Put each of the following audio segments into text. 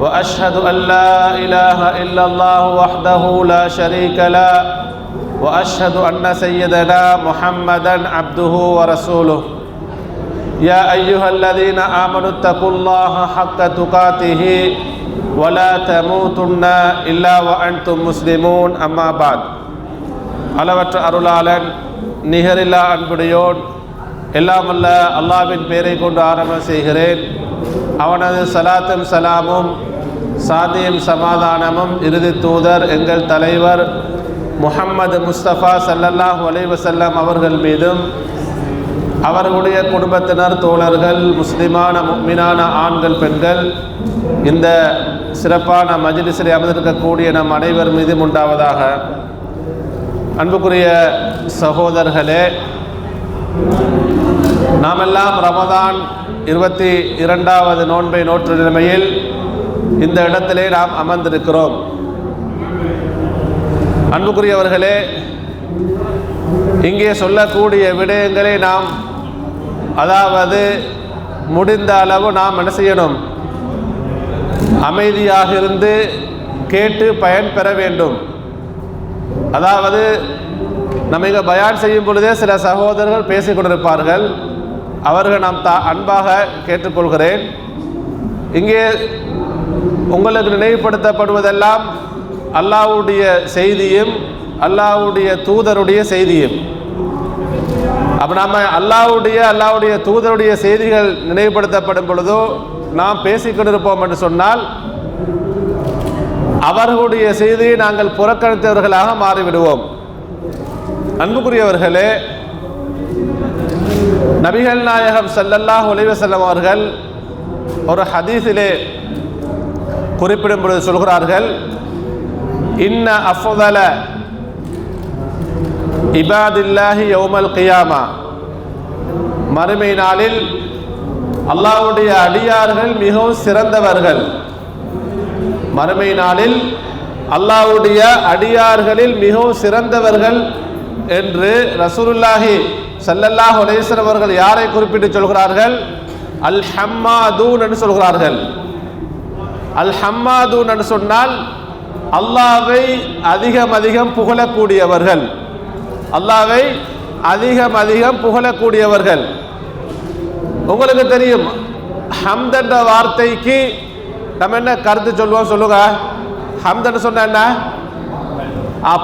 واشهد ان لا اله الا الله وحده لا شريك له واشهد ان سيدنا محمدا عبده ورسوله يا ايها الذين امنوا اتقوا الله حق تقاته ولا تموتن الا وانتم مسلمون اما بعد அளவற்ற அருளாளன் நிகரில்லா அன்புடையோன் எல்லாமல்ல அல்லாவின் பெயரை கொண்டு ஆரம்பம் செய்கிறேன் அவனது சலாத்தும் சலாமும் சாந்தியும் சமாதானமும் இறுதி தூதர் எங்கள் தலைவர் முஹம்மது முஸ்தபா சல்லல்லாஹ் அலைஹி அவர்கள் மீதும் அவர்களுடைய குடும்பத்தினர் தோழர்கள் முஸ்லிமான மீனான ஆண்கள் பெண்கள் இந்த சிறப்பான மஜ்லிஸில் அமர்ந்திருக்கக்கூடிய நம் அனைவர் மீதும் உண்டாவதாக. அன்புக்குரிய சகோதரர்களே நாமெல்லாம் ரமதான் இருபத்தி இரண்டாவது நோன்பை நோற்று நிலைமையில் இந்த இடத்திலே நாம் அமர்ந்திருக்கிறோம். அன்புக்குரியவர்களே இங்கே சொல்லக்கூடிய விடயங்களை நாம் அதாவது முடிந்த அளவு நாம் என்ன செய்யணும்? அமைதியாக இருந்து கேட்டு பயன் பெற வேண்டும். அதாவது நம்ம இங்கே பயான் செய்யும் பொழுதே சில சகோதரர்கள் பேசிக் கொண்டிருப்பார்கள். அவர்கள் நாம் தா அன்பாக கேட்டுக்கொள்கிறேன். இங்கே உங்களுக்கு நினைவுபடுத்தப்படுவதெல்லாம் அல்லாவுடைய செய்தியும் அல்லாவுடைய தூதருடைய செய்தியும். அப்போ நாம் அல்லாவுடைய அல்லாவுடைய தூதருடைய செய்திகள் நினைவுபடுத்தப்படும் பொழுதோ நாம் பேசிக்கொண்டிருப்போம் என்று சொன்னால் அவர்களுடைய செய்தியை நாங்கள் புறக்கணித்தவர்களாக மாறிவிடுவோம். அன்புக்குரியவர்களே நபிகள் நாயகம் சல்லல்லாஹ் ஒலிவசல்லம் அவர்கள் ஒரு ஹதீஸிலே குறிப்பிடும் பொழுது சொல்கிறார்கள். இன்ன அஃதல இபாதில்லாஹி யௌமல் கியாமா. மறுமை நாளில் அல்லாஹ்வுடைய அடியார்கள் மிகவும் சிறந்தவர்கள். மறுமை நாளில் அல்லாவுடைய அடியார்களில் மிகவும் சிறந்தவர்கள் என்று ரசூலுல்லாஹி சல்லல்லாஹ் அலேஸ்வரம் அவர்கள் யாரை குறிப்பிட்டு சொல்கிறார்கள்? அல் ஹம்மாதூன் என்று சொல்கிறார்கள். அல் ஹம்மாதூன் சொன்னால் அல்லாவை அதிகம் அதிகம் புகழக்கூடியவர்கள். அல்லாவை அதிகம் அதிகம் புகழக்கூடியவர்கள். உங்களுக்கு தெரியும் ஹம்த் என்ற வார்த்தைக்கு நம்ம என்ன கருத்து சொல்லுவோம் சொல்லுங்க. ஹம்தன்னு சொன்ன என்ன?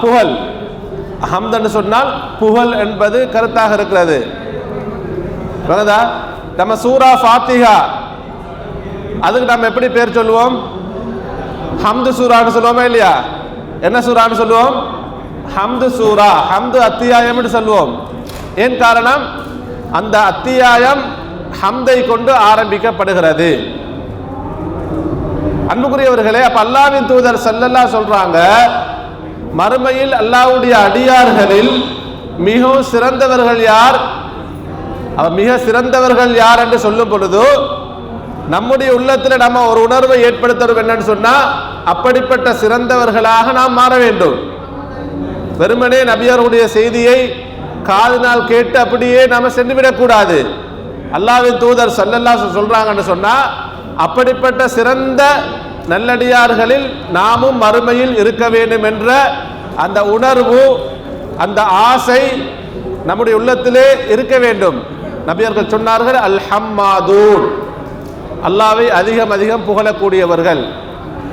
புகழ். ஹம்தன்னு சொன்னால் புகழ் என்பது கருத்தாக இருக்கிறது. நம்ம சூரா ஃபாத்திகா அதுக்கு நம்ம எப்படி பேர் சொல்லுவோம்? ஹம்து சூரான்னு சொல்லுவோமா இல்லையா? என்ன சூரான்னு சொல்லுவோம்? ஹம்து சூரா ஹம்து அத்தியாயம் என்று சொல்லுவோம். ஏன் காரணம்? அந்த அத்தியாயம் ஹம்தை கொண்டு ஆரம்பிக்கப்படுகிறது. அன்புக்குரியவர்களே அப்ப அல்லாவின் தூதர் செல்லல்லா சொல்றாங்க மறுமையில் அல்லாவுடைய அடியார்களில் மிகவும் சிறந்தவர்கள் யார்? அவர் மிக சிறந்தவர்கள் யார் என்று சொல்லும் பொழுது நம்முடைய உள்ளத்தில் நம்ம ஒரு உணர்வை ஏற்படுத்தணும் என்னன்னு சொன்னா அப்படிப்பட்ட சிறந்தவர்களாக நாம் மாற வேண்டும். வெறுமனே நபியாருடைய செய்தியை காதினால் கேட்டு அப்படியே நாம சென்றுவிடக்கூடாது அல்லாவின் தூதர் சல்லல்லா சொல்றாங்கன்னு சொன்னா அப்படிப்பட்ட சிறந்த நல்லடியார்களில் நாமும் மறுமையில் இருக்க வேண்டும் என்ற அந்த உணர்வு அந்த ஆசை நம்முடைய உள்ளத்திலே இருக்க வேண்டும். நபியர்கள் சொன்னார்கள் அல் ஹம்மாதூன். அல்லாவை அதிகம் அதிகம் புகழக்கூடியவர்கள்.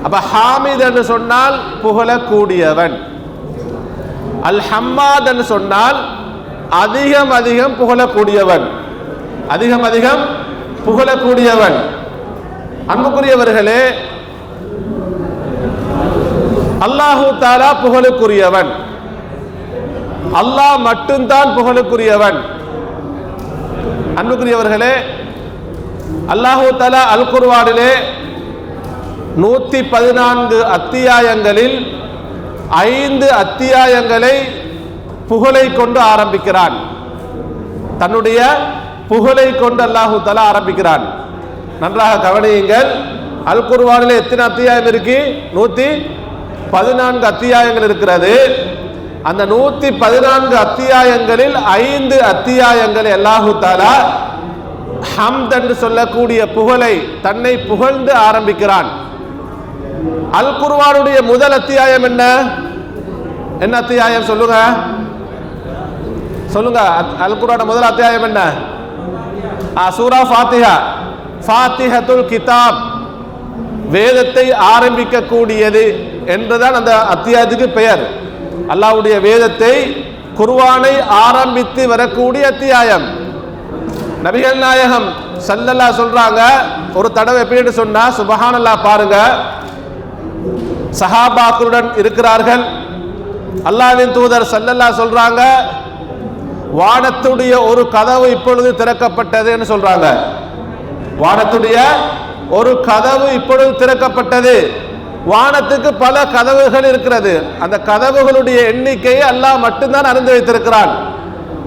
அப்ப ஹாமித் என்று சொன்னால் புகழக்கூடியவன். அல் ஹம்மாத் என்று சொன்னால் அதிகம் அதிகம் புகழக்கூடியவன். அதிகம் அதிகம் புகழக்கூடியவன். அன்புக்குரியவர்களே அல்லாஹு தாலா புகழுக்குரியவன். அல்லாஹ் மட்டும்தான் புகழுக்குரியவன். அன்புக்குரியவர்களே அல்லாஹு தலா அல் குர்வானிலே நூற்றி பதினான்கு அத்தியாயங்களில் ஐந்து அத்தியாயங்களை புகழை கொண்டு ஆரம்பிக்கிறான். தன்னுடைய புகழை கொண்டு அல்லாஹூ தலா ஆரம்பிக்கிறான். நன்றாக கவனியுங்கள் அல் குர்வானில் எத்தனை அத்தியாயம் இருக்கு? நூற்றி பதினான்கு அத்தியாயங்கள் இருக்கிறது. அந்த நூற்றி பதினான்கு அத்தியாயங்களில் ஐந்து அத்தியாயங்களை அல்லாஹு தாலா ஹம்த் என்று சொல்லக்கூடிய புகழை தன்னை புகழ்ந்து ஆரம்பிக்கிறான். அல் குர்வானுடைய முதல் அத்தியாயம் என்ன? என்ன அத்தியாயம் சொல்லுங்க? சொல்லுங்க. அத்- அல் குர்ஆனோட முதல் அத்தியாயம் என்ன? சூரா ஃபாத்திஹா. ஃபாத்திஹத்துல் கிதாப். வேதத்தை ஆரம்பிக்கக்கூடியது என்றுதான் அந்த அத்தியாயத்துக்கு பெயர். அல்லாஹ்வுடைய வேதத்தை குர்வானை ஆரம்பித்து வரக்கூடிய அத்தியாயம். நபிகள் நாயகம் சல்லல்லா சொல்றாங்க. ஒரு தடவை எப்படின்னு சொன்னா சுபஹானல்லாஹ் பாருங்க. சஹாபாக்களுடன் இருக்கிறார்கள். அல்லாஹ்வின் தூதர் சல்லல்லா சொல்றாங்க வானத்துடைய ஒரு கதவு இப்பொழுது திறக்கப்பட்டதுன்னு சொல்றாங்க. வானத்துடைய ஒரு கதவு இப்பொழுது திறக்கப்பட்டது. வானத்துக்கு பல கதவுகள் இருக்கிறது. அந்த கதவுகளுடைய எண்ணிக்கையை அல்லாஹ் மட்டும்தான் அறிந்து வைத்திருக்கிறான்.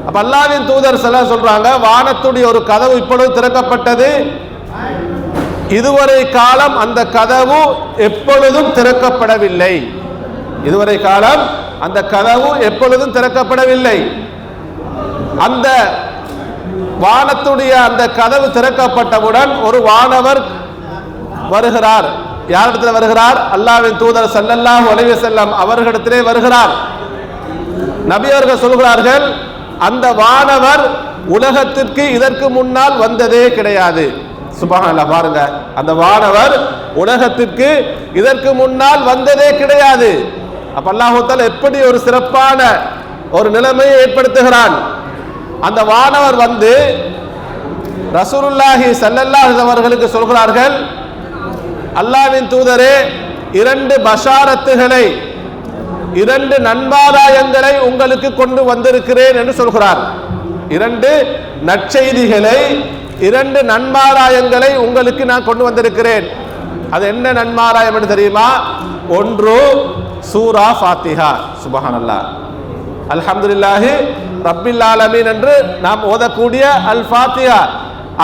அப்ப அல்லாவின் தூதர் சில சொல்றாங்க வானத்துடைய ஒரு கதவு இப்பொழுது திறக்கப்பட்டது. இதுவரை காலம் அந்த கதவு எப்பொழுதும் திறக்கப்படவில்லை. இதுவரை காலம் அந்த கதவு எப்பொழுதும் திறக்கப்படவில்லை. அந்த வானத்துடைய அந்த கதவு திறக்கப்பட்டவுடன் ஒரு வானவர் வருகிறார். யாரிடத்தில் வருகிறார்? அல்லாவின் தூதர் ஸல்லல்லாஹு அலைஹி செல்லம் அவர்களிடத்திலே வருகிறார். நபி அவர்கள் சொல்கிறார்கள் அந்த வானவர் உலகத்திற்கு இதற்கு முன்னால் வந்ததே கிடையாது. சுபஹான பாருங்க. அந்த வானவர் உலகத்திற்கு இதற்கு முன்னால் வந்ததே கிடையாது. அப்ப அல்லாஹு எப்படி ஒரு சிறப்பான ஒரு நிலைமையை ஏற்படுத்துகிறான்? அந்த வானவர் வந்து ரசூலுல்லாஹி ஸல்லல்லாஹு அவர்களுக்கு சொல்கிறார்கள் அல்லாஹ்வின் தூதரே இரண்டு பஷாரத்துகளை இரண்டு நன்மாராயங்களை உங்களுக்கு கொண்டு வந்திருக்கிறேன் என்று சொல்கிறார். இரண்டு நற்செய்திகளை இரண்டு நன்மாராயங்களை உங்களுக்கு நான் கொண்டு வந்திருக்கிறேன். அது என்ன நன்மாராயம் என்று தெரியுமா? ஒன்று சூரா ஃபாத்திஹா. சுபஹானல்லா அல்ஹம்துலில்லாஹி ரப்பில் ஆலமீன் என்று நாம் ஓதக்கூடிய அல் ஃபாத்திஹா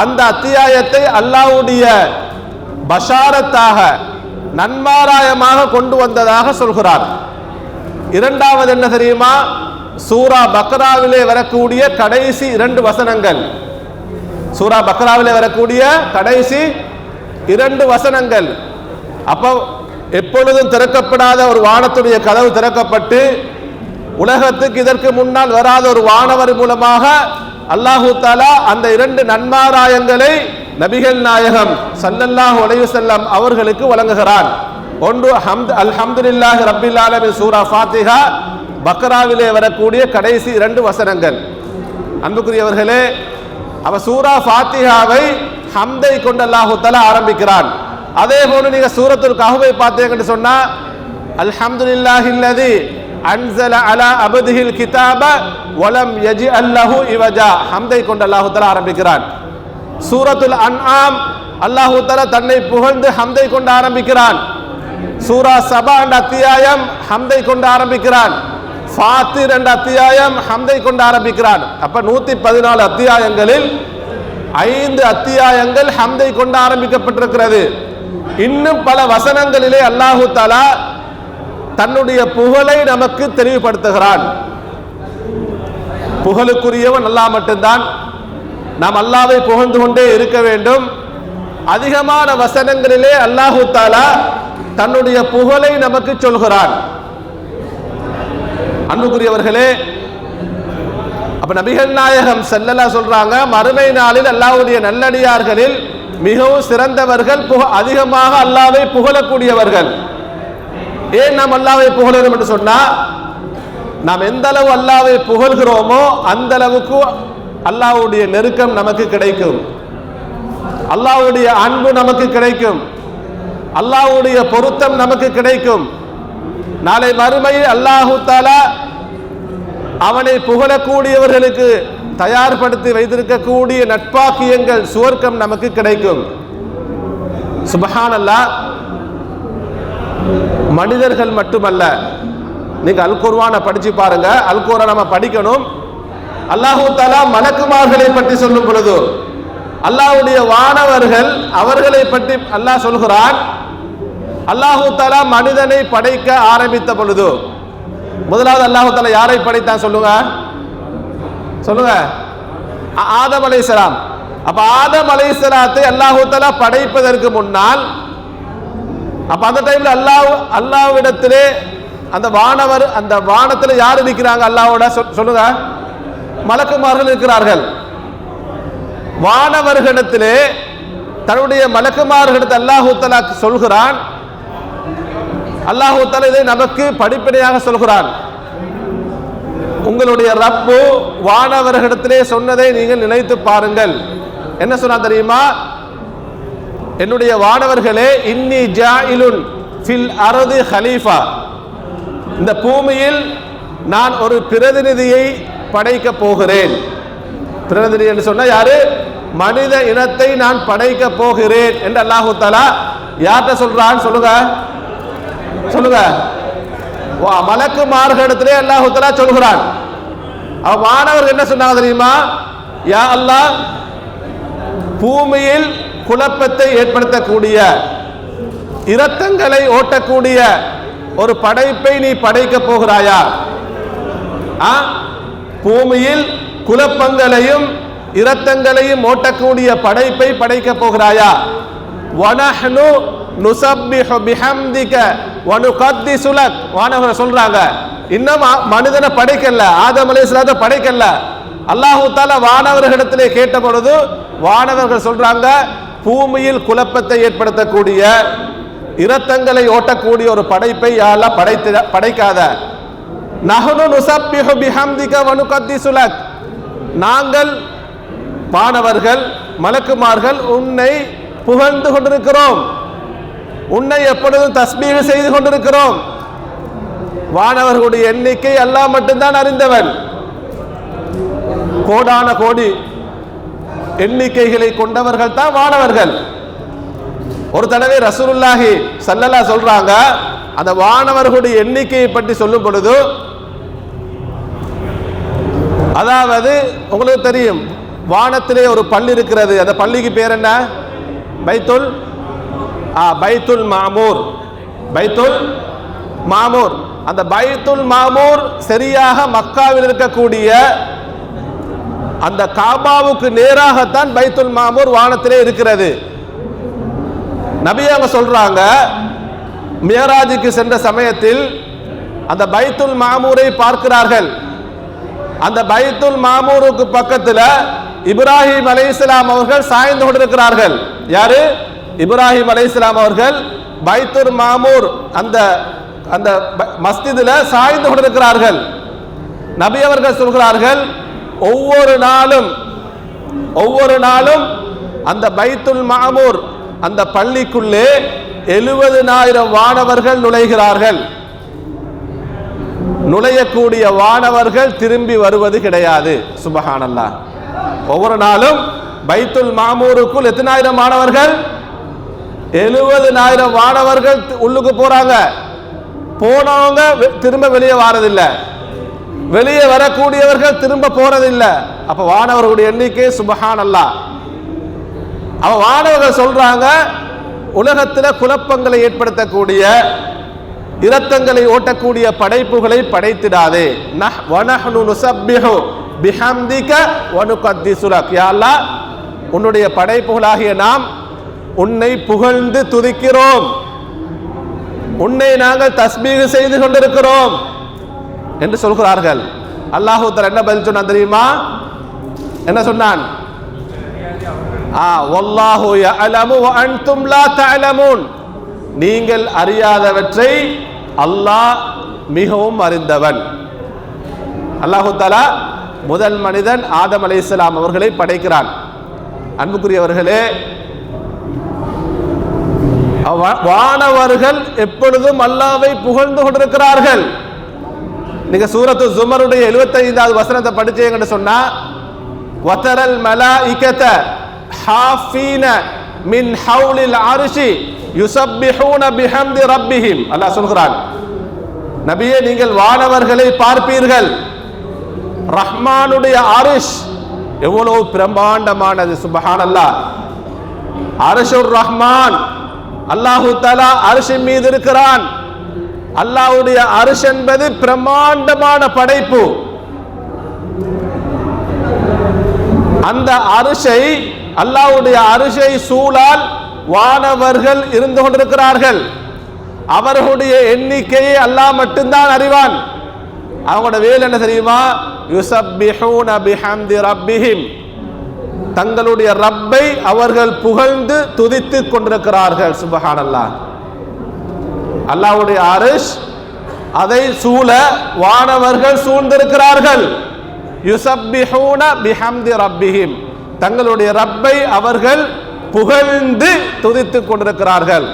அந்த அத்தியாயத்தை அல்லாஹ்வுடைய பஷாரத்தாக நன்மாராயமாக கொண்டு வந்ததாக சொல்கிறார். இரண்டாவது என்ன தெரியுமா? சூரா பக்ராவிலே வரக்கூடிய கடைசி இரண்டு வசனங்கள். சூரா பக்ராவிலே வரக்கூடிய கடைசி இரண்டு வசனங்கள். அப்போ எப்பொழுதும் திறக்கப்படாத ஒரு வானத்துடைய கதவு திறக்கப்பட்டு உலகத்துக்கு இதற்கு முன்னால் வராத ஒரு வானவர் மூலமாக அல்லாஹு தாலா அந்த இரண்டு நன்மாராயங்களை நபிகள் நாயகம் சல்லல்லாஹ் உலக செல்லம் அவர்களுக்கு வழங்குகிறான். ஒன்று ஹம்த் அல்ஹம்துலில்லாஹி ரப்பில் ஆலமின் சூரா ஃபாத்திஹா பக்ராவிலே வரக்கூடிய கடைசி இரண்டு வசனங்கள். அன்புக்குரியவர்களே அவ சூரா ஃபாத்திஹாவை ஹம்தை கொண்டு அல்லாஹு தஆலா ஆரம்பிக்கிறான். அதே போல நீங்க சூரத்துல் கஹுவை பார்த்தீங்கன்னு சொன்னா அல்ஹம்துலில்லாஹில்லதி அன்சல அலா அபதிஹில் கிதாப வலம் யஜி அல்லஹு இவஜா. ஹம்தை கொண்டு அல்லாஹு தஆலா ஆரம்பிக்கிறான். சூரத்துல் அன்ஆம் அல்லாஹு தஆலா தன்னை புகழ்ந்து ஹம்தை கொண்டு ஆரம்பிக்கிறான். சூரா சபா என்ற அத்தியாயம் ஹம்தை கொண்டு ஆரம்பிக்கிறான் ஃபாத்திர் என்ற அத்தியாயம் ஹம்தை கொண்டு ஆரம்பிக்கிறான் அப்ப நூத்தி பதினாலு அத்தியாயங்களில் ஐந்து அத்தியாயங்கள் ஹம்தை கொண்டு ஆரம்பிக்கப்பட்டிருக்கிறது இன்னும் பல வசனங்களிலே அல்லாஹு தாலா தன்னுடைய புகழை நமக்கு தெளிவுபடுத்துகிறான் புகழுக்குரியவன் அல்லாஹ் மட்டும்தான் நாம் அல்லாவை புகழ்ந்து கொண்டே இருக்க வேண்டும் அதிகமான வசனங்களிலே அல்லாஹு தாலா தன்னுடைய புகழை நமக்கு சொல்கிறான் அன்புக்குரியவர்களே அப்ப நபிகள் நாயகம் செல்லலா சொல்றாங்க மறுமை நாளில் அல்லாவுடைய நல்லடியார்களில் மிகவும் சிறந்தவர்கள் புக அதிகமாக அல்லாவை புகழக்கூடியவர்கள். ஏன் நாம் அல்லாவை புகழணும் என்று சொன்னா நாம் எந்த அளவு அல்லாவை புகழ்கிறோமோ அந்த அளவுக்கு அல்லாஹ்வுடைய நெருக்கம் நமக்கு கிடைக்கும். அல்லாஹ்வுடைய அன்பு நமக்கு கிடைக்கும். அல்லாஹ்வுடைய பொருத்தம் நமக்கு கிடைக்கும். நாளை மறுமையில் அல்லாஹு தாலா அவனை புகழக்கூடியவர்களுக்கு தயார்படுத்தி வைத்திருக்கக்கூடிய நட்பாக்கியங்கள் சுவர்க்கம் நமக்கு கிடைக்கும். சுபஹான் அல்லாஹ் மனிதர்கள் மட்டுமல்ல. நீங்க அல் குர்வானை படிச்சு பாருங்க. அல் குர்ஆன் நம்ம படிக்கணும். அல்லாஹு தாலா மலக்குமார்களை பற்றி சொல்லும் பொழுது அல்லாஹ்வுடைய வானவர்கள் அவர்களை பற்றி அல்லாஹ் சொல்கிறான். அல்லாஹு தாலா மனிதனை படைக்க ஆரம்பித்த பொழுது முதலாவது அல்லாஹு தாலா யாரை படைத்தான் சொல்லுங்க? சொல்லுங்க. ஆதம் அலைசலாம் அப்ப ஆதம் அலைசலாத்தை அல்லாஹு தாலா படைப்பதற்கு முன்னால் அப்ப அந்த டைம்ல அல்லாஹ் அல்லாஹ்விடத்திலே அந்த வானவர் அந்த வானத்தில் யார் இருக்கிறாங்க? அல்லாஹ்வோட சொல்லுங்க. மலக்குமார்கள் இருக்கிறார்கள். வானவர்களிடத்திலே தன்னுடைய மலக்குமார்களிடத்தில் அல்லாஹு தலா சொல்கிறான். அல்லாஹு தலா இதை நமக்கு படிப்படியாக சொல்கிறான். உங்களுடைய ரப்பு வானவர்களிடத்திலே சொன்னதை நீங்கள் நினைத்து பாருங்கள். என்ன சொன்னா தெரியுமா? என்னுடைய வானவர்களே இன்னி ஜாயிலுன் ஃபில் அரது ஹலீஃபா. இந்த பூமியில் நான் ஒரு பிரதிநிதியை படைக்க போகிறேன். பிரதிநிதி என்று சொன்னால் யாரு? மனித இனத்தை நான் படைக்க போகிறேன் என்று அல்லாஹு தாலா யார்கிட்ட சொல்றான் சொல்லுங்க. சொல்லுங்க. வா, மலக்கு மார்களிடத்திலே அல்லாஹு தாலா சொல்கிறான். அவ மாணவர்கள் என்ன சொன்னாங்க தெரியுமா? யா அல்லாஹ் பூமியில் குழப்பத்தை ஏற்படுத்தக்கூடிய இரத்தங்களை ஓட்டக்கூடிய ஒரு படைப்பை நீ படைக்க போகிறாயா? ஆ? பூமியில் குழப்பங்களையும் இரத்தங்களையும் ஓட்டக்கூடிய படைப்பை படைக்க போகிறாயா? வனஹ்னு நுசப்பிஹு பிஹம்திக வனுகத்திசு சுலக் வானவர்கள் சொல்றாங்க. இன்னும் மனிதனை படைக்கல ஆதம் அலைஹிஸ்ஸலாத்தை படைக்கல. அல்லாஹு தாலா வானவர்களிடத்திலே கேட்ட பொழுது வானவர்கள் சொல்றாங்க பூமியில் குழப்பத்தை ஏற்படுத்தக்கூடிய இரத்தங்களை ஓட்டக்கூடிய ஒரு படைப்பை யாரா படைத்து படைக்காத? நஹனு நுசப்பிஹு பிஹம்திக வனுகத்திசு சுலக் நாங்கள் மாணவர்கள் மலக்குமார்கள் உன்னை புகழ்ந்து கொண்டிருக்கிறோம். உன்னை எப்பொழுதும் தஸ்மீக செய்து கொண்டிருக்கிறோம். வானவர்களுடைய எண்ணிக்கை அல்லாஹ் மட்டும்தான் அறிந்தவன். கோடான கோடி எண்ணிக்கைகளை கொண்டவர்கள் தான் வானவர்கள் ஒரு தடவை ரசூலுல்லாஹி சல்லல்லா சொல்றாங்க அந்த வானவர்களுடைய எண்ணிக்கையை பற்றி சொல்லும் பொழுது அதாவது உங்களுக்கு தெரியும் வானத்திலே ஒரு பள்ளி இருக்கிறது. அந்த பள்ளிக்கு பேர் என்ன? பைத்துல் ஆ பைத்துல் மாமூர். பைத்துல் மாமூர். அந்த பைத்துல் மாமூர் சரியாக மக்காவில் இருக்கக்கூடிய அந்த காபாவுக்கு நேராகத்தான் பைத்துல் மாமூர் வானத்திலே இருக்கிறது. நபி அவங்க சொல்றாங்க மேராஜிக்கு சென்ற சமயத்தில் அந்த பைத்துல் மாமூரை பார்க்கிறார்கள். அந்த பைத்துல் மாமூருக்கு பக்கத்தில் இப்ராஹிம் அலைஹிஸ்ஸலாம் அவர்கள் சாய்ந்து கொண்டிருக்கிறார்கள். யாரு? இப்ராஹிம் அலைஹிஸ்ஸலாம் அவர்கள் பைத்துல் மாமூர் அந்த அந்த ப- சாய்ந்து கொண்டிருக்கிறார்கள். நபி அவர்கள் சொல்கிறார்கள் ஒவ்வொரு நாளும் ஒவ்வொரு நாளும் அந்த பைத்துல் மாமூர் அந்த பள்ளிக்குள்ளே எழுபதுனாயிரம் வானவர்கள் நுழைகிறார்கள். நுழையக்கூடிய வானவர்கள் திரும்பி வருவது கிடையாது. சுபஹானல்லா ஒவ்வொரு நாளும் பைத்துல் மாமூருக்குள் எத்தனாயிரம் மாணவர்கள்? எழுபதுனாயிரம் மாணவர்கள் உள்ளுக்கு போறாங்க. போனவங்க வெ- திரும்ப வெளியே வாரதில்லை. வெளியே வரக்கூடியவர்கள் திரும்ப போறதில்லை. அப்ப வானவர்களுடைய எண்ணிக்கை சுபஹான் அல்லா அவ வானவர்கள் சொல்றாங்க உலகத்தில் குழப்பங்களை ஏற்படுத்தக்கூடிய இரத்தங்களை ஓட்டக்கூடிய படைப்புகளை படைத்திடாதே. பிஹம்திக வனுகத்திசு சுலக் யா அல்லாஹ் உன்னுடைய படைப்புகளாகிய நாம் உன்னை புகழ்ந்து துதிக்கிறோம். உன்னை நாங்கள் தஸ்பீக செய்து கொண்டிருக்கிறோம் என்று சொல்கிறார்கள். அல்லாஹு என்ன பதில் சொன்னான் தெரியுமா? என்ன சொன்னான்? ஆ வல்லாஹு யஅலமு வ அன்தும் லா தஅலமூன். நீங்கள் அறியாதவற்றை அல்லாஹ் மிகவும் அறிந்தவன். அல்லாஹு தஆலா முதல் மனிதன் ஆதம் அலைஹிஸ்ஸலாம் அவர்களை படைக்கிறான். அன்புக்குரியவர்களே வானவர்கள் எப்பொழுதும் அல்லாவை புகழ்ந்து கொண்டிருக்கிறார்கள். நீங்க சூரத்து சுமருடைய எழுபத்தைந்தாவது வசனத்தை படிச்சீங்கன்னு சொன்னா வத்தரல் மலா இக்கத்த ஹாஃபீன மின் ஹவுலில் அரிசி யுசப்பிஹூன பிஹம்தி ரப்பிஹிம். அல்லாஹ் சொல்கிறான் நபியே நீங்கள் வானவர்களை பார்ப்பீர்கள். ரஹ்மானுடைய அரிஷ் எவ்வளவு பிரம்மாண்டமானது சுபஹான் அல்லா அரிஷுர் ரஹ்மான் அல்லாஹு தலா அரிஷின் மீது இருக்கிறான். அல்லாஹ்வுடைய அரிஷ் என்பது பிரம்மாண்டமான படைப்பு. அந்த அரிசை அல்லாஹ்வுடைய அரிசை சூழால் வானவர்கள் இருந்து கொண்டிருக்கிறார்கள். அவர்களுடைய எண்ணிக்கையை அல்லாஹ் மட்டும்தான் அறிவான். அவங்களோட வேலை என்ன தெரியுமா? யுசப்பிஹூன பிஹம்தி ரப்பிஹிம். தங்களுடைய ரப்பை அவர்கள் புகழ்ந்து துதித்து கொண்டிருக்கிறார்கள் சுபஹானல்லாஹ். அல்லாஹ்வுடைய அரிஷ் அதை சூழ வானவர்கள் சூழ்ந்திருக்கிறார்கள். யுசப்பிஹூன பிஹம்தி ரப்பிஹிம். தங்களுடைய ரப்பை அவர்கள் புகழ்ந்து துதித்துக் கொண்டிருக்கிறார்கள்.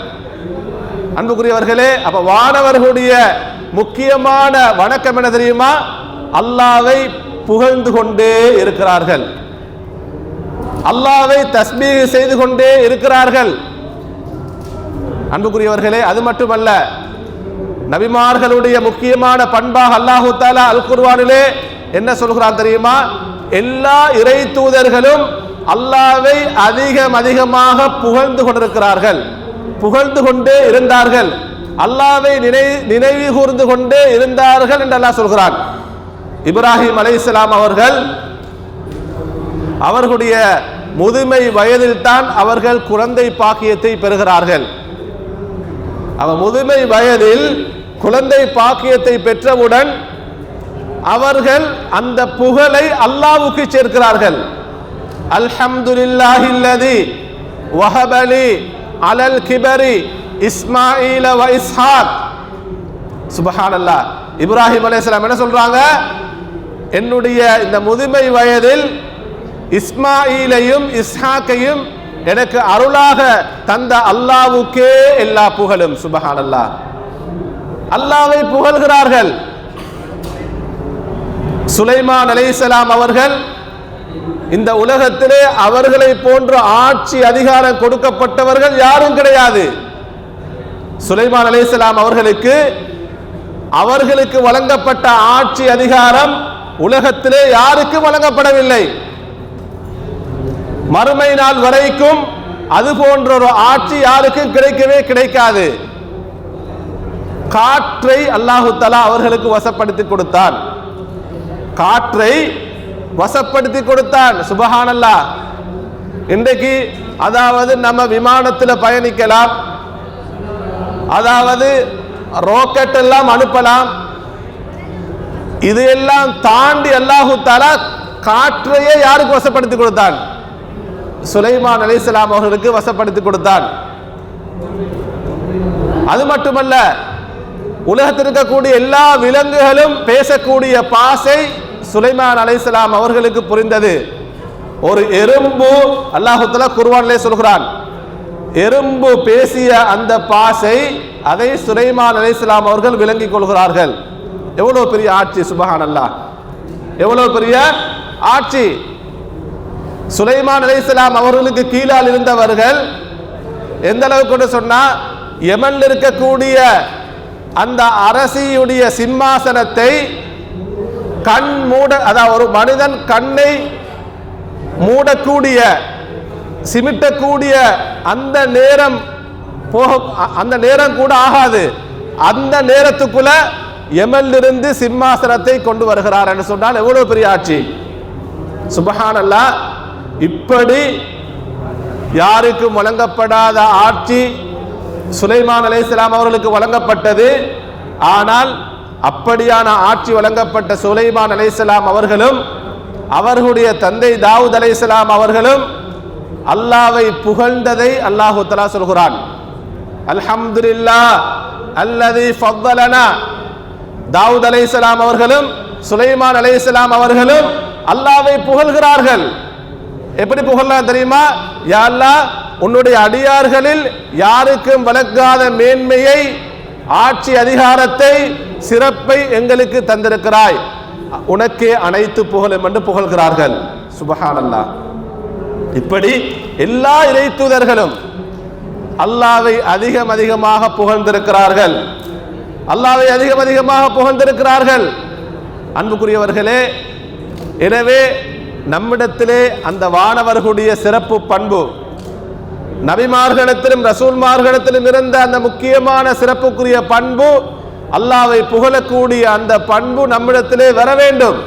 அன்புக்குரியவர்களே அப்ப வானவர்களுடைய முக்கியமான வணக்கம் என்ன தெரியுமா? அல்லாவை புகழ்ந்து கொண்டே இருக்கிறார்கள். அல்லாவை தஸ்மீ செய்து கொண்டே இருக்கிறார்கள். அன்புக்குரியவர்களே அது மட்டுமல்ல நபிமார்களுடைய முக்கியமான பண்பாக அல்லாஹு தாலா அல் குர்வானிலே என்ன சொல்கிறான் தெரியுமா? எல்லா இறை தூதர்களும் அல்லாவை அதிகம் அதிகமாக புகழ்ந்து கொண்டிருக்கிறார்கள். புகழ்ந்து கொண்டே இருந்தார்கள். அல்லாவை நினை நினைவு கூர்ந்து கொண்டே இருந்தார்கள் என்று அல்லாஹ் சொல்கிறான். இப்ராஹிம் அலைசலாம் அவர்கள் அவர்களுடைய முதுமை வயதில் தான் அவர்கள் குழந்தை பாக்கியத்தை பெறுகிறார்கள். அவர் முதுமை வயதில் குழந்தை பாக்கியத்தை பெற்றவுடன் அவர்கள் அந்த புகழை அல்லாவுக்கு சேர்க்கிறார்கள். அல்ஹம்துலில்லாஹில்லதி வஹபலி அலல் கிபரி இஸ்மாயில வ இஸ்ஹாக். சுபஹானல்லாஹ். இப்ராஹிம் அலைஹிஸ்ஸலாம் என்ன சொல்றாங்க? என்னுடைய இந்த முதுமை வயதில் இஸ்மாயிலையும் இஸ்ஹாக்கையும் எனக்கு அருளாக தந்த அல்லாவுக்கே எல்லா புகழும் சுபஹான் அல்லா அல்லாவை புகழ்கிறார்கள். சுலைமான் அலைஹிஸ்ஸலாம் அவர்கள் இந்த உலகத்திலே அவர்களை போன்ற ஆட்சி அதிகாரம் கொடுக்கப்பட்டவர்கள் யாரும் கிடையாது. சுலைமான் அலைஹிஸ்ஸலாம் அவர்களுக்கு அவர்களுக்கு வழங்கப்பட்ட ஆட்சி அதிகாரம் உலகத்திலே யாருக்கும் வழங்கப்படவில்லை. மறுமை நாள் வரைக்கும் அது போன்ற ஒரு ஆட்சி யாருக்கும் கிடைக்கவே கிடைக்காது. காற்றை அல்லாஹு தலா அவர்களுக்கு வசப்படுத்தி கொடுத்தான். காற்றை வசப்படுத்தி கொடுத்தான். சுபஹானல்லா இன்றைக்கு அதாவது நம்ம விமானத்தில் பயணிக்கலாம். அதாவது ராக்கெட் எல்லாம் அனுப்பலாம். இதையெல்லாம் தாண்டி அல்லாஹு தாலா காற்றையே யாருக்கு வசப்படுத்தி கொடுத்தான்? சுலைமான் அலைஹிஸ்ஸலாம் அவர்களுக்கு வசப்படுத்தி கொடுத்தான். அது மட்டுமல்ல உலகத்தில் இருக்கக்கூடிய எல்லா விலங்குகளும் பேசக்கூடிய பாசை சுலைமான் அலைசலாம் அவர்களுக்கு புரிந்தது. ஒரு எறும்பு அல்லாஹுத்தலா குர்வானிலே சொல்கிறான் எறும்பு பேசிய அந்த பாசை அதை சுலைமான் அலைசலாம் அவர்கள் விளங்கிக் கொள்கிறார்கள். எவ்வளோ பெரிய ஆட்சி சுபஹான் அல்லா எவ்வளோ பெரிய ஆட்சி? சுலைமான் அலைஹிஸ்ஸலாம் அவர்களுக்கு கீழால் இருந்தவர்கள் எந்த அளவுக்கு சொன்னால் சொன்னா இருக்கக்கூடிய அந்த அரசியுடைய சிம்மாசனத்தை கண் மூட அதாவது ஒரு மனிதன் கண்ணை மூடக்கூடிய சிமிட்டக்கூடிய அந்த நேரம் போக அந்த நேரம் கூட ஆகாது. அந்த நேரத்துக்குள்ள எமலிருந்து சிம்மாசனத்தை கொண்டு வருகிறார் என்று சொன்னால் எவ்வளவு பெரிய ஆட்சி? சுபஹானல்லா. இப்படி யாருக்கும் வழங்கப்படாத ஆட்சி சுலைமான் அலைஹிஸ்ஸலாம் அவர்களுக்கு வழங்கப்பட்டது. ஆனால் அப்படியான ஆட்சி வழங்கப்பட்ட சுலைமான் அலைஹிஸ்ஸலாம் அவர்களும் அவர்களுடைய தந்தை தாவூத் அலைஹிஸ்ஸலாம் அவர்களும் அல்லாவை புகழ்ந்ததை அல்லாஹு தலா சொல்கிறான். அல்ஹம்துல்லா அல்லது ஃபவ்வலனா தாவூத் அலைஹிஸ்ஸலாம் அவர்களும் சுலைமான் அலைஹிஸ்ஸலாம் அவர்களும் அல்லாவை புகழ்கிறார்கள். எப்படி புகழலாம் தெரியுமா? யா அல்லாஹ் உன்னுடைய அடியார்களில் யாருக்கும் வழங்காத மேன்மையை ஆட்சி அதிகாரத்தை சிறப்பை எங்களுக்கு தந்திருக்கிறாய். உனக்கே அனைத்து புகழும் என்று புகழ்கிறார்கள். சுபஹானல்லாஹ் இப்படி எல்லா இறை தூதர்களும் அல்லாவை அதிகம் அதிகமாக புகழ்ந்திருக்கிறார்கள். அல்லாவை அதிகம் அதிகமாக புகழ்ந்திருக்கிறார்கள். அன்புக்குரியவர்களே எனவே நம்மிடத்திலே அந்த வானவர்களுடைய சிறப்பு பண்பு நபிமார்களிடத்திலும் ரசூல்மார்களிடத்திலும் இருந்த அந்த முக்கியமான சிறப்புக்குரிய பண்பு அல்லாவை புகழக்கூடிய அந்த பண்பு நம்மிடத்திலே வர வேண்டும்.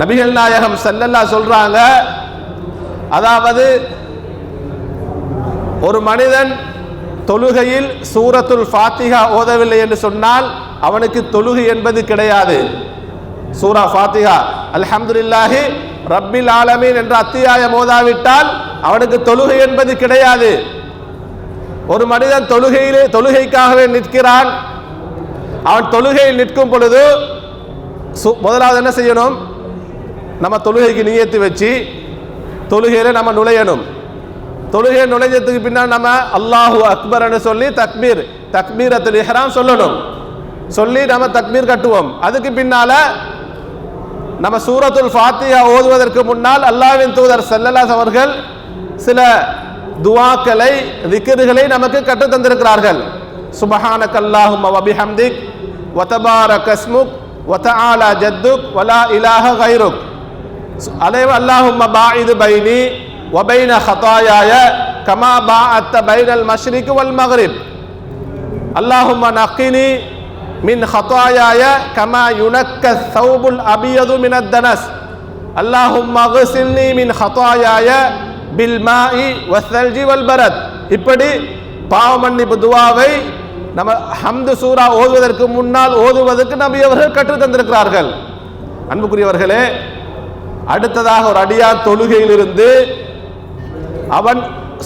நபிகள் நாயகம் செல்லல்லா சொல்றாங்க அதாவது ஒரு மனிதன் தொழுகையில் சூரத்துல் ஃபாத்திகா ஓதவில்லை என்று சொன்னால் அவனுக்கு தொழுகை என்பது கிடையாது. சூரா ஃபாத்திகா அல்ஹம்துலில்லாஹி ரப்பில் ஆலமீன் என்ற அத்தியாயம் ஓதாவிட்டால் அவனுக்கு தொழுகை என்பது கிடையாது. ஒரு மனிதன் தொழுகையிலே தொழுகைக்காகவே நிற்கிறான். அவன் தொழுகையில் நிற்கும் பொழுது சு- முதலாவது என்ன செய்யணும்? நம்ம தொழுகைக்கு நியத்து வச்சு தொழுகையில நம்ம நுழையணும். தொழுகை நுழைஞ்சதுக்கு பின்னால் நம்ம அல்லாஹு அக்பர்னு சொல்லி தக்பீர் தக்பீரத்துல் இஹ்ராம் சொல்லணும். சொல்லி நம்ம தக்பீர் கட்டுவோம். அதுக்கு பின்னால நம்ம சூரத்துல் ஃபாத்தியா ஓதுவதற்கு முன்னால் அல்லாவின் தூதர் செல்லலாஸ் அவர்கள் சில துவாக்களை திக்ருகளை நமக்கு கற்று தந்திருக்கிறார்கள். சுபஹானக அல்லாஹும்ம வபிஹம்திக் கஸ்முக் ஒத்த ஆலா ஜத்துக் வலா இலாஹ கைருக். அலைவ அல்லாஹும் பாயிது பைனி ஒபைன ஹதாயாய கமா பா அத்த பைனல் மஷ்ரிக்கு வல் மகரிப் அல்லாஹும் நக்கினி மின் ஹதாயாய கமா யுனக்க சௌபுல் அபியது மினத் தனஸ் அல்லாஹும் மகசில்னி மின் ஹதாயாய பில் மாஇ வசல்ஜி வல் பரத் இப்படி பாவமன்னி புதுவாவை நம்ம ஹம்து சூரா ஓதுவதற்கு முன்னால் ஓதுவதற்கு நபி அவர்கள் கற்று தந்திருக்கிறார்கள். அன்புக்குரியவர்களே அடுத்ததாக ஒரு அடியார் தொழுகையிலிருந்து அவன்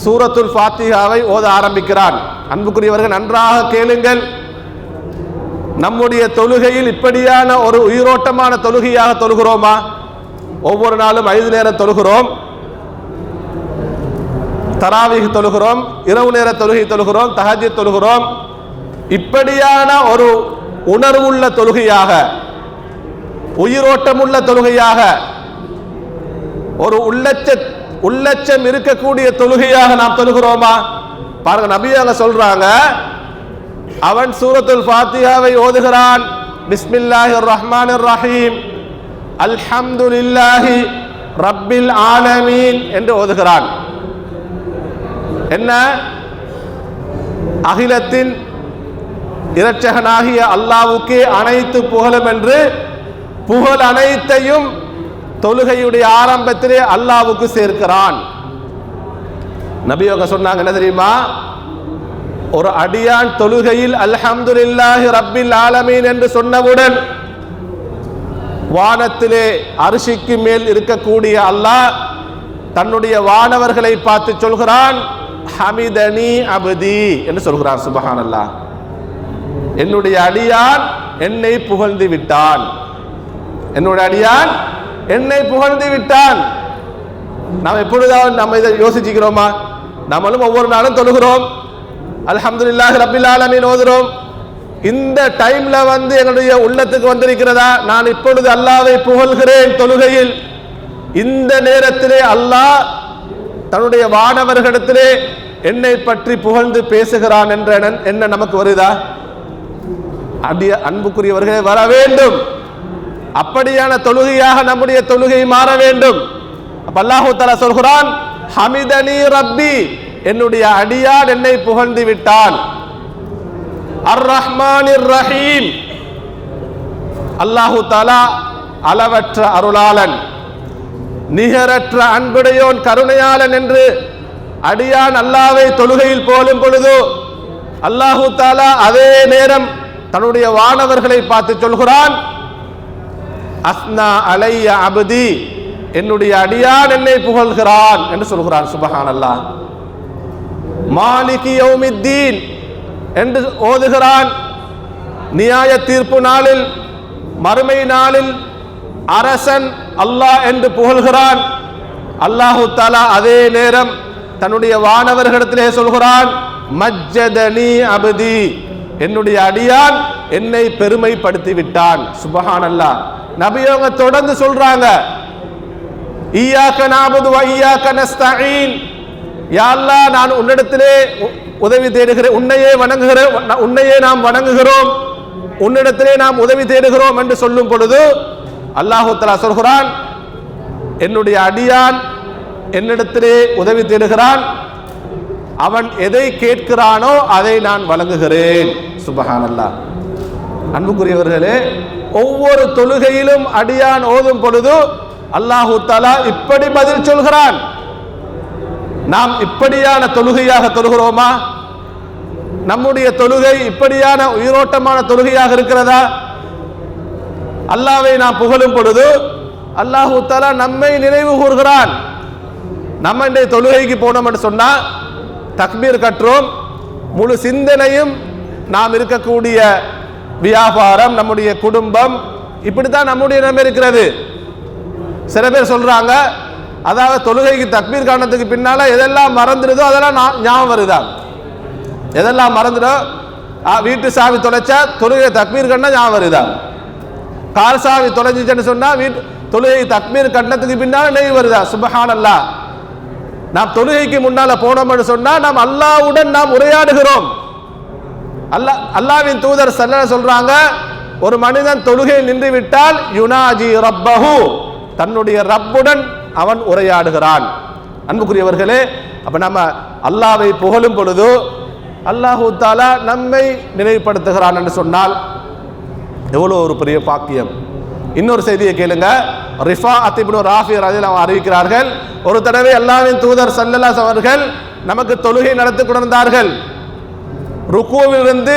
சூரத்துல் ஃபாத்திகாவை ஓத ஆரம்பிக்கிறான். அன்புக்குரியவர்கள் நன்றாக கேளுங்கள். நம்முடைய தொழுகையில் இப்படியான ஒரு உயிரோட்டமான தொழுகையாக தொழுகிறோமா? ஒவ்வொரு நாளும் ஐந்து நேரம் தொழுகிறோம். தராவிக தொழுகிறோம். இரவு நேர தொழுகை தொழுகிறோம். தகஜி தொழுகிறோம். இப்படியான ஒரு உணர்வுள்ள தொழுகையாக உயிரோட்டமுள்ள தொழுகையாக ஒரு உள்ளச்ச உள்ளச்சம் இருக்கக்கூடிய தொழுகையாக நாம் தொழுகிறோமா? பாருங்க நபியாக சொல்றாங்க அவன் சூரத்துல் ஃபாத்தியாவை ஓதுகிறான். பிஸ்மில்லாஹிர் ரஹ்மான் ரஹீம் அல்ஹம்துலில்லாஹி ரப்பில் ஆலமீன் என்று ஓதுகிறான். என்ன? அகிலத்தின் இரட்சகனாகிய அல்லாவுக்கே அனைத்து புகழும் என்று புகழ் அனைத்தையும் தொழுகையுடைய ஆரம்பத்திலே அல்லாவுக்கு சேர்க்கிறான். நபியோக சொன்னாங்க என்ன தெரியுமா? ஒரு அடியான் தொழுகையில் அல்ஹம்துலில்லாஹி ரப்பில் ஆலமீன் என்று சொன்னவுடன் வானத்திலே அரிசிக்கு மேல் இருக்கக்கூடிய அல்லாஹ் தன்னுடைய வானவர்களை பார்த்து சொல்கிறான் ஹமிதனி அபதி என்று சொல்கிறான் சுபஹான் அல்லாஹ் என்னுடைய அடியான் என்னை புகழ்ந்து விட்டான். என்னுடைய அடியான் என்னை புகழ்ந்து விட்டான். நாம் எப்பொழுதாவது நம்ம இதை யோசிச்சுக்கிறோமா? நம்மளும் ஒவ்வொரு நாளும் தொழுகிறோம். அல்ஹம்துலில்லாஹி ரபில் ஆலமின் ஓதுறோம். இந்த டைம்ல வந்து என்னுடைய உள்ளத்துக்கு வந்திருக்கிறதா? நான் இப்பொழுது அல்லாவை புகழ்கிறேன் தொழுகையில். இந்த நேரத்திலே அல்லாஹ் தன்னுடைய வானவர்களிடத்திலே என்னை பற்றி புகழ்ந்து பேசுகிறான் என்ற என்ன நமக்கு வருதா? அடிய அன்புக்குரியவர்களே வர வேண்டும். அப்படியான தொழுகையாக நம்முடைய தொழுகை மாற வேண்டும். அப்ப அல்லாஹு தலா சொல்கிறான் ஹமிதனி ரப்பி. என்னுடைய அடியான் என்னை புகழ்ந்து விட்டான். அர் ரஹ்மான் ரஹீம். அல்லாஹு தாலா அளவற்ற அருளாளன் நிகரற்ற அன்புடையோன் கருணையாளன் என்று அடியான் அல்லாவை தொழுகையில் போலும் பொழுது அல்லாஹு தாலா அதே நேரம் தன்னுடைய வானவர்களை பார்த்து சொல்கிறான் அஸ்னா அலைய அபதி. என்னுடைய அடியான் என்னை புகழ்கிறான் என்று சொல்கிறான் சுபஹான் அல்லாஹ் மாலிகி யௌமித்தீன் என்று ஓதுகிறான். நியாய தீர்ப்பு நாளில் மறுமை நாளில் அரசன் அல்லாஹ் என்று புகழ்கிறான். அல்லாஹு தாலா அதே நேரம் தன்னுடைய வானவர்களிடத்திலே சொல்கிறான் மஜ்ஜதனி அபதி. என்னுடைய அடியான் என்னை பெருமைப்படுத்தி விட்டான் சுபஹான் அல்லாஹ் நபியவங்க தொடர்ந்து சொல்றாங்க. ஈயாக்க நாபது வையாக்க நஸ்தாயின் யா நான் உன்னிடத்திலே உ- உதவி தேடுகிறேன். உன்னையே வணங்குகிறேன் உன்னையே நாம் வணங்குகிறோம். உன்னிடத்திலே நாம் உதவி தேடுகிறோம் என்று சொல்லும் பொழுது அல்லாஹு சொல்கிறான் என்னுடைய அடியான் என்னிடத்திலே உதவி தேடுகிறான். அவன் எதை கேட்கிறானோ அதை நான் வழங்குகிறேன். சுபஹானல்லாஹ். அன்புக்குரியவர்களே ஒவ்வொரு தொழுகையிலும் அடியான் ஓதும் பொழுது அல்லாஹு தாலா இப்படி பதில் சொல்கிறான். நாம் இப்படியான தொழுகையாக தொழுகிறோமா? நம்முடைய தொழுகை இப்படியான உயிரோட்டமான தொழுகையாக இருக்கிறதா? அல்லாவை நாம் புகழும் பொழுது அல்லாஹு தாலா நம்மை நினைவு கூறுகிறான். நம்ம இன்றைய தொழுகைக்கு அப்படின்னு சொன்னால் தக்பீர் கற்றோம். முழு சிந்தனையும் நாம் இருக்கக்கூடிய வியாபாரம் நம்முடைய குடும்பம் இப்படித்தான் நம்முடைய நிலைமை இருக்கிறது. சில பேர் சொல்றாங்க அதாவது தொழுகைக்கு தக்பீர் காரணத்துக்கு பின்னால எதெல்லாம் மறந்துடுதோ அதெல்லாம் நா- ஞாபகம் வருதா? எதெல்லாம் மறந்துடோ வீட்டு சாவி தொலைச்சா தொழுகை தக்பீர் கண்ணா ஞாபகம் வருதா? கார் சாவி தொலைஞ்சிச்சுன்னு சொன்னா வீட்டு தொழுகை தக்மீர் கண்ணத்துக்கு பின்னால நினைவு வருதா? சுபஹானல்லாஹ். நாம் தொழுகைக்கு முன்னால போனோம்னு சொன்னா நாம் அல்லாவுடன் நாம் உரையாடுகிறோம். அல்லா அல்லாஹ்வின் தூதர் சல்ல சொல்றாங்க ஒரு மனிதன் தொழுகையில் நின்று விட்டால் யுனாஜி ரப்பஹு தன்னுடைய ரப்புடன் அவன் உரையாடுகிறான். அன்புக்குரியவர்களே அப்போ நம்ம அல்லாவை புகழும் பொழுது அல்லாஹூ தாலா நம்மை நினைவுபடுத்துகிறான் என்று சொன்னால் எவ்வளோ ஒரு பெரிய பாக்கியம். இன்னொரு செய்தியை கேளுங்க ரிஃபா அத்திபுனு ராஃபி ரஜில் அறிவிக்கிறார்கள் ஒரு தடவை அல்லாவின் தூதர் சல்லல்லாஸ் அவர்கள் நமக்கு தொழுகை நடத்தி கொண்டிருந்தார்கள். ருக்குவிலிருந்து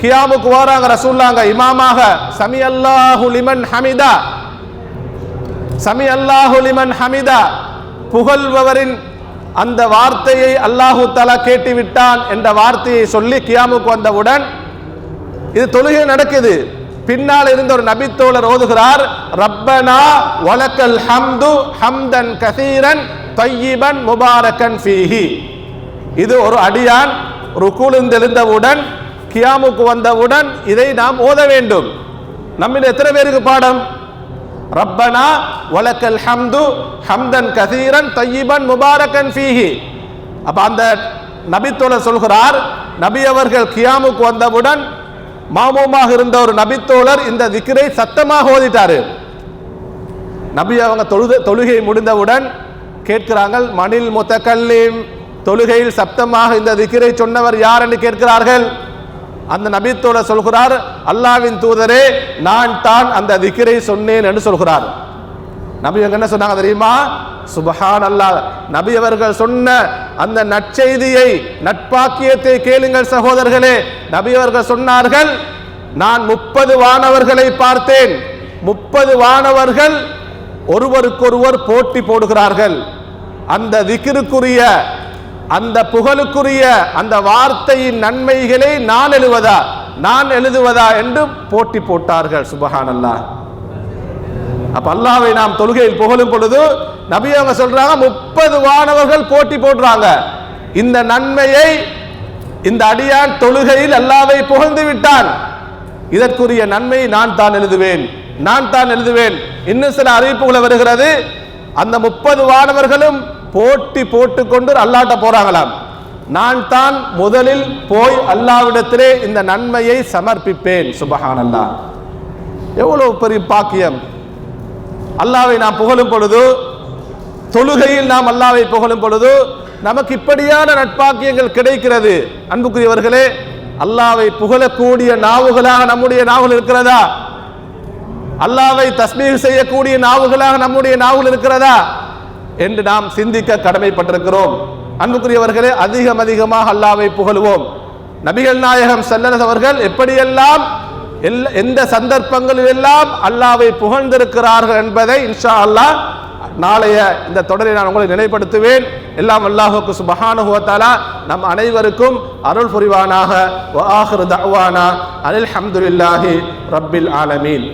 கியாமுக்கு வராங்க ரசூல்லாங்க இமாமாக. சமி அல்லாஹு லிமன் ஹமிதா. சமி அல்லாஹு லிமன் ஹமிதா. புகழ்பவரின் அந்த வார்த்தையை அல்லாஹு தலா கேட்டு விட்டான் என்ற வார்த்தையை சொல்லி கியாமுக்கு வந்தவுடன் இது தொழுகை நடக்குது. பின்னால் இருந்த ஒரு நபித்தோழர் ஓதுகிறார் ரப்பனா வலக்கல் ஹம்து ஹம்தன் கசீரன் தையிபன் முபாரக்கன் ஃபீஹி. இது ஒரு அடியான் ருக்குலிந்தெழுந்தவுடன் கியாமுக்கு வந்தவுடன் இதை நாம் ஓத வேண்டும். நம்மில் எத்தனை பேருக்கு பாடம்? ரப்பனா வலக்கல் ஹம்து ஹம்தன் கசீரன் தையீபன் முபாரக்கன் ஃபீஹி. அப்போ அந்த நபித்தோழர் சொல்கிறார் நபி அவர்கள் கியாமுக்கு வந்தவுடன் மாமூமாக இருந்த ஒரு நபித்தோழர் இந்த விக்கிரை சத்தமாக ஓதிட்டார். நபி அவங்க தொழுது தொழுகை முடிந்தவுடன் கேட்கிறாங்க மணில் முத்தக்கல்லீம் தொழுகையில் சப்தமாக இந்த திக்கிரை சொன்னவர் யார் என்று கேட்கிறார்கள்? அந்த நபித்தோட சொல்கிறார் அல்லாவின் தூதரே நான் தான் அந்த திக்கிரை சொன்னேன் என்று சொல்கிறார். நபி என்ன சொன்னாங்க தெரியுமா? சுபஹான் அல்லாஹ் நபி அவர்கள் சொன்ன அந்த நற்செய்தியை நட்பாக்கியத்தை கேளுங்கள் சகோதரர்களே. நபி அவர்கள் சொன்னார்கள் நான் முப்பது வானவர்களை பார்த்தேன். முப்பது வானவர்கள் ஒருவருக்கொருவர் போட்டி போடுகிறார்கள். அந்த திக்கிற்குரிய அந்த புகழுக்குரிய அந்த வார்த்தையின் நன்மைகளை நான் எழுவதா? நான் எழுதுவதா என்று போட்டி போட்டார்கள் சுபஹான் அல்லாஹ் அப்ப அல்லாவை நாம் தொழுகையில் புகழும் பொழுது நபி அவங்க சொல்றாங்க முப்பது வானவர்கள் போட்டி போடுறாங்க. இந்த நன்மையை இந்த அடியான் தொழுகையில் அல்லாவை புகழ்ந்து விட்டான். இதற்குரிய நன்மை நான் தான் எழுதுவேன். நான் தான் எழுதுவேன். இன்னும் சில அறிவிப்புகளை வருகிறது. அந்த முப்பது வானவர்களும் போட்டி போட்டுக்கொண்டு அல்லாட்ட போறாங்களாம். நான் தான் முதலில் போய் அல்லாவிடத்திலே இந்த நன்மையை சமர்ப்பிப்பேன். சுபஹான் அல்லா எவ்வளவு பெரிய பாக்கியம். அல்லாவை நாம் புகழும் பொழுது தொழுகையில் நாம் அல்லாவை புகழும் பொழுது நமக்கு இப்படியான நட்பாக்கியங்கள் கிடைக்கிறது. அன்புக்குரியவர்களே அல்லாவை புகழக்கூடிய நாவுகளாக நம்முடைய நாவல் இருக்கிறதா? அல்லாவை தஸ்மீர் செய்யக்கூடிய நாவுகளாக நம்முடைய நாவல் இருக்கிறதா? என்று நாம் சிந்திக்க கடமைப்பட்டிருக்கிறோம். அன்புக்குரியவர்களே அதிகம் அதிகமாக அல்லாவை புகழுவோம். நபிகள் நாயகம் செல்லரசு அவர்கள் எப்படியெல்லாம் எந்த சந்தர்ப்பங்களில் எல்லாம் அல்லாவை புகழ்ந்திருக்கிறார்கள் என்பதை இன்ஷா அல்லாஹ் நாளைய இந்த தொடரை நான் உங்களை நினைப்படுத்துவேன் எல்லாம் அல்லாஹுக்கு சுபஹானுகுவத்தாலா நம் அனைவருக்கும் அருள் புரிவானாக. வ அனில் ஹம்துலில்லாஹி ரப்பில் ஆலமீன்.